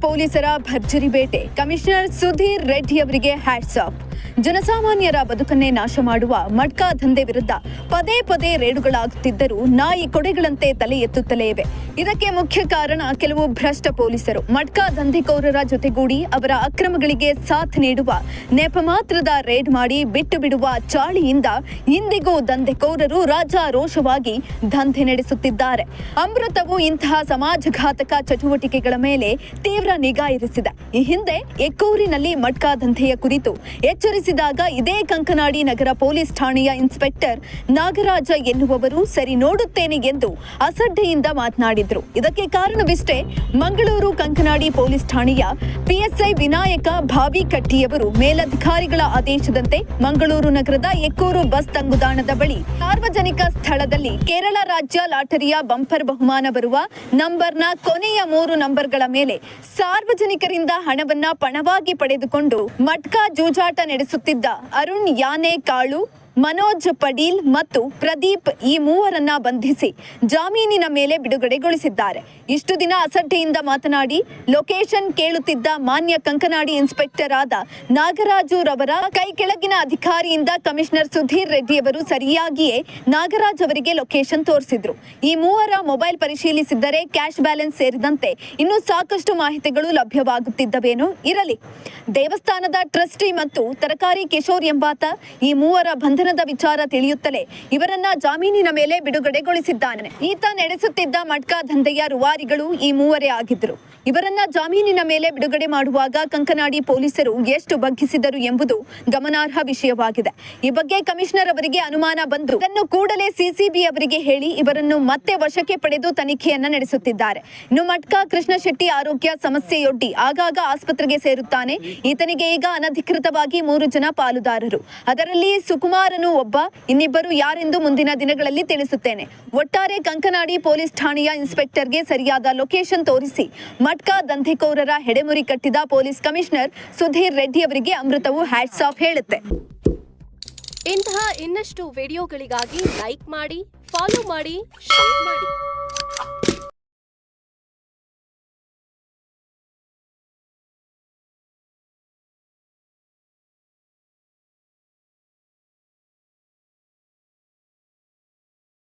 ಪೊಲೀಸರ ಭರ್ಜರಿ ಬೇಟೆ. ಕಮಿಷನರ್ ಸುಧೀರ್ ರೆಡ್ಡಿ ಅವರಿಗೆ ಹ್ಯಾಟ್ಸ್ ಆಫ್ ಜನಸಾಮಾನ್ಯರ ಬದುಕನ್ನೇ ನಾಶ ಮಾಡುವ ಮಡ್ಕಾ ದಂಧೆ ವಿರುದ್ಧ ಪದೇ ಪದೇ ರೇಡುಗಳಾಗುತ್ತಿದ್ದರೂ ನಾಯಿ ಕೊಡೆಗಳಂತೆ ತಲೆ ಎತ್ತುತ್ತಲೇ ಇವೆ. ಇದಕ್ಕೆ ಮುಖ್ಯ ಕಾರಣ ಕೆಲವು ಭ್ರಷ್ಟ ಪೊಲೀಸರು. ಮಡ್ಕಾ ದಂಧೆಕೋರರ ಜೊತೆಗೂಡಿ ಅವರ ಅಕ್ರಮಗಳಿಗೆ ಸಾಥ್ ನೀಡುವ ನೆಪ ಮಾತ್ರದ ರೇಡ್ ಮಾಡಿ ಬಿಟ್ಟು ಬಿಡುವ ಚಾಳಿಯಿಂದ ಇಂದಿಗೂ ದಂಧೆಕೋರರು ರಾಜಾರೋಷವಾಗಿ ದಂಧೆ ನಡೆಸುತ್ತಿದ್ದಾರೆ. ಅಮೃತವು ಇಂತಹ ಸಮಾಜಘಾತಕ ಚಟುವಟಿಕೆಗಳ ಮೇಲೆ ತೀವ್ರ ನಿಗಾ ಇರಿಸಿದೆ. ಈ ಹಿಂದೆ ಎಕ್ಕೂರಿನಲ್ಲಿ ಮಟ್ಕಾ ದಂಧೆಯ ಕುರಿತು ಎಚ್ಚರಿಸಿದಾಗ ಇದೇ ಕಂಕನಾಡಿ ನಗರ ಪೊಲೀಸ್ ಠಾಣೆಯ ಇನ್ಸ್ಪೆಕ್ಟರ್ ನಾಗರಾಜ ಎನ್ನುವವರು ಸರಿ ನೋಡುತ್ತೇನೆ ಎಂದು ಅಸಡ್ಡೆಯಿಂದ ಮಾತನಾಡಿದ್ರು. ಇದಕ್ಕೆ ಕಾರಣವಿಷ್ಟೇ ಮಂಗಳೂರು ಕಂಕನಾಡಿ ಪೊಲೀಸ್ ಠಾಣೆಯ ಪಿಎಸ್ಐ ವಿನಾಯಕ ಭಾವಿಕಟ್ಟಿಯವರು ಮೇಲಧಿಕಾರಿಗಳ ಆದೇಶದಂತೆ ಮಂಗಳೂರು ನಗರದ ಎಕ್ಕೂರು ಬಸ್ ತಂಗುದಾಣದ ಬಳಿ ಸಾರ್ವಜನಿಕ ಸ್ಥಳದಲ್ಲಿ ಕೇರಳ ರಾಜ್ಯ ಲಾಟರಿಯ ಬಂಪರ್ ಬಹುಮಾನ ಬರುವ ನಂಬರ್ನ ಕೊನೆಯ ಮೂರು ನಂಬರ್ಗಳ ಮೇಲೆ ಸಾರ್ವಜನಿಕರಿಂದ ಹಣವನ್ನ ಪಣವಾಗಿ ಪಡೆದುಕೊಂಡು ಮಟ್ಕಾ ಜೂಜಾಟ ನಡೆಸುತ್ತಿದ್ದ ಅರುಣ್ ಯಾನೆ ಕಾಳು ಮನೋಜ್ ಪಡೀಲ್ ಮತ್ತು ಪ್ರದೀಪ್ ಈ ಮೂವರನ್ನ ಬಂಧಿಸಿ ಜಾಮೀನಿನ ಮೇಲೆ ಬಿಡುಗಡೆಗೊಳಿಸಿದ್ದಾರೆ. ಇಷ್ಟು ದಿನ ಅಸಡ್ಡೆಯಿಂದ ಮಾತನಾಡಿ ಲೊಕೇಶನ್ ಕೇಳುತ್ತಿದ್ದ ಮಾನ್ಯ ಕಂಕನಾಡಿ ಇನ್ಸ್ಪೆಕ್ಟರ್ ಆದ ನಾಗರಾಜು ರವರ ಕೈ ಕೆಳಗಿನ ಅಧಿಕಾರಿಯಿಂದ ಕಮಿಷನರ್ ಸುಧೀರ್ ರೆಡ್ಡಿ ಅವರು ಸರಿಯಾಗಿಯೇ ನಾಗರಾಜ್ ಅವರಿಗೆ ಲೊಕೇಶನ್ ತೋರಿಸಿದ್ರು. ಈ ಮೂವರ ಮೊಬೈಲ್ ಪರಿಶೀಲಿಸಿದ್ದರೆ ಕ್ಯಾಶ್ ಬ್ಯಾಲೆನ್ಸ್ ಸೇರಿದಂತೆ ಇನ್ನೂ ಸಾಕಷ್ಟು ಮಾಹಿತಿಗಳು ಲಭ್ಯವಾಗುತ್ತಿದ್ದವೇನೋ ಇರಲಿ. ದೇವಸ್ಥಾನದ ಟ್ರಸ್ಟಿ ಮತ್ತು ತರಕಾರಿ ಕಿಶೋರ್ ಎಂಬಾತ ಈ ಮೂವರ ಬಂಧನದ ವಿಚಾರ ತಿಳಿಯುತ್ತಲೇ ಇವರನ್ನ ಜಾಮೀನಿನ ಮೇಲೆ ಬಿಡುಗಡೆಗೊಳಿಸಿದ್ದಾನೆ. ಈತ ನಡೆಸುತ್ತಿದ್ದ ಮಟ್ಕಾ ದಂಧೆಯ ರುವಾರಿಗಳು ಈ ಮೂವರೇ ಆಗಿದ್ರು ಇವರನ್ನ ಜಾಮೀನಿನ ಮೇಲೆ ಬಿಡುಗಡೆ ಮಾಡುವಾಗ ಕಂಕನಾಡಿ ಪೊಲೀಸರು ಎಷ್ಟು ಬಗ್ಗಿಸಿದರು ಎಂಬುದು ಗಮನಾರ್ಹ ವಿಷಯವಾಗಿದೆ. ಈ ಬಗ್ಗೆ ಕಮಿಷನರ್ ಅವರಿಗೆ ಅನುಮಾನ ಬಂದು ಇದನ್ನು ಕೂಡಲೇ ಸಿಸಿಬಿ ಅವರಿಗೆ ಹೇಳಿ ಇವರನ್ನು ಮತ್ತೆ ವಶಕ್ಕೆ ಪಡೆದು ತನಿಖೆಯನ್ನ ನಡೆಸುತ್ತಿದ್ದಾರೆ. ಇನ್ನು ಮಟ್ಕಾ ಕೃಷ್ಣ ಶೆಟ್ಟಿ ಆರೋಗ್ಯ ಸಮಸ್ಯೆಯೊಡ್ಡಿ ಆಗಾಗ ಆಸ್ಪತ್ರೆಗೆ ಸೇರುತ್ತಾನೆ. ಈತನಿಗೆ ಈಗ ಅನಧಿಕೃತವಾಗಿ ಮೂರು ಜನ ಪಾಲುದಾರರು. ಅದರಲ್ಲಿ ಸುಕುಮಾರನು ಒಬ್ಬ, ಇನ್ನಿಬ್ಬರು ಯಾರೆಂದು ಮುಂದಿನ ದಿನಗಳಲ್ಲಿ ತಿಳಿಸುತ್ತೇನೆ. ಒಟ್ಟಾರೆ ಕಂಕನಾಡಿ ಪೊಲೀಸ್ ಠಾಣೆಯ ಇನ್ಸ್ಪೆಕ್ಟರ್ಗೆ ಸರಿಯಾದ ಲೊಕೇಶನ್ ತೋರಿಸಿ ಮಟ್ಕಾ ದಂಧೆಕೋರರ ಹೆಡೆಮುರಿ ಕಟ್ಟಿದ ಪೊಲೀಸ್ ಕಮಿಷನರ್ ಸುಧೀರ್ ರೆಡ್ಡಿ ಅವರಿಗೆ ಅಮೃತವು ಹ್ಯಾಟ್ಸ್ ಆಫ್ ಹೇಳುತ್ತೆ. ಇಂತಹ ಇನ್ನಷ್ಟು ವಿಡಿಯೋಗಳಿಗಾಗಿ ಲೈಕ್ ಮಾಡಿ, ಫಾಲೋ ಮಾಡಿ, ಶೇರ್ ಮಾಡಿ.